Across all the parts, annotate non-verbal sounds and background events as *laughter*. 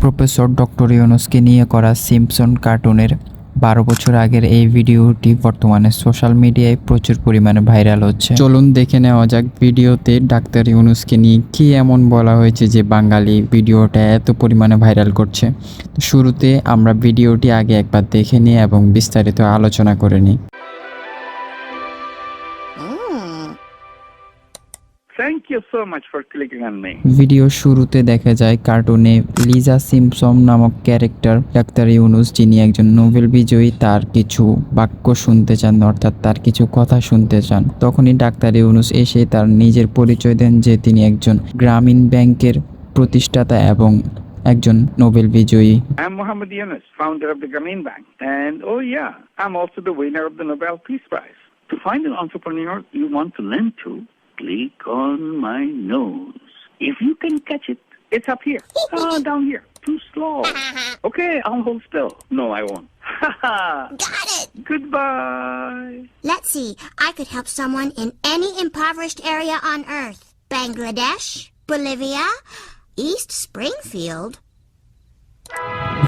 Professor doctor ইউনুসকে নিয়ে করা সিম্পসন কার্টুনের বারো বছর আগের এই ভিডিওটি বর্তমানে সোশ্যাল মিডিয়ায় প্রচুর পরিমাণে ভাইরাল হচ্ছে। চলুন দেখে নেওয়া যাক ভিডিওতে ডাক্তার ইউনুসকে নিয়ে কি এমন বলা হয়েছে যে বাঙালি ভিডিওটা এত পরিমাণে ভাইরাল করছে। শুরুতে আমরা ভিডিওটি আগে একবার দেখে নিই এবং বিস্তারিত আলোচনা করে নিই। Thank you so much for clicking on me. Video শুরুতে দেখা যায় কার্টুনে লিজা সিমসম নামক ক্যারেক্টার ডাক্তার ইউনুস যিনি একজন নোবেল বিজয়ী তার কিছু বাক্য শুনতে চান অর্থাৎ তার কিছু কথা শুনতে চান তখনই ডাক্তার ইউনুস এসে তার নিজের পরিচয় দেন যে তিনি একজন গ্রামীণ ব্যাংকের প্রতিষ্ঠাতা এবং একজন নোবেল বিজয়ী I'm Mohammed Yunus, founder of the Grameen Bank. And oh yeah, I'm also the winner of the Nobel Peace Prize. To find an entrepreneur you want to lend to, click on my nose. If you can catch it, it's up here. Ah, down here. Too slow. *laughs* Okay, I'll hold still. No, I won't. *laughs* Got it! Goodbye. Let's see. I could help someone in any impoverished area on Earth. Bangladesh, Bolivia, East Springfield.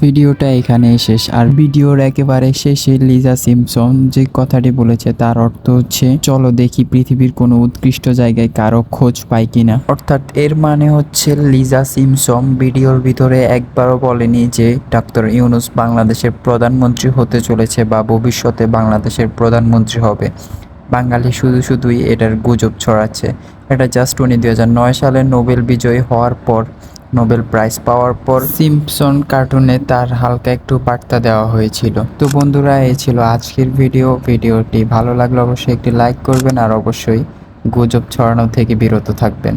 ভিডিওটা এখানে শেষ। আর ভিডিওর একেবারে শেষে Liza Simpson যে কথাটি বলেছে, তার অর্থ হচ্ছে, চলো দেখি পৃথিবীর কোনো উৎকৃষ্ট জায়গায় কারও খোঁজ পাই কিনা। অর্থাৎ এর মানে হচ্ছে, লিজা সিমসন ভিডিওর ভিতরে একবারও বলেনি যে, ডাক্তার ইউনুস বাংলাদেশের প্রধানমন্ত্রী হতে চলেছে বা ভবিষ্যতে বাংলাদেশের প্রধানমন্ত্রী হবে। বাঙালি শুধু শুধুই এটার গুজব ছড়াচ্ছে। এটা জাস্ট উনি দুই হাজার নয় সালে নোবেল বিজয়ী হওয়ার পর নোবেল প্রাইজ পাওয়ার পর সিম্পসন কার্টুনে তার হালকা একটু বার্তা দেওয়া হয়েছিল। তো বন্ধুরা, এই ছিল আজকের ভিডিও। ভিডিওটি ভালো লাগলে অবশ্যই একটি লাইক করবেন আর অবশ্যই গুজব ছড়ানো থেকে বিরত থাকবেন।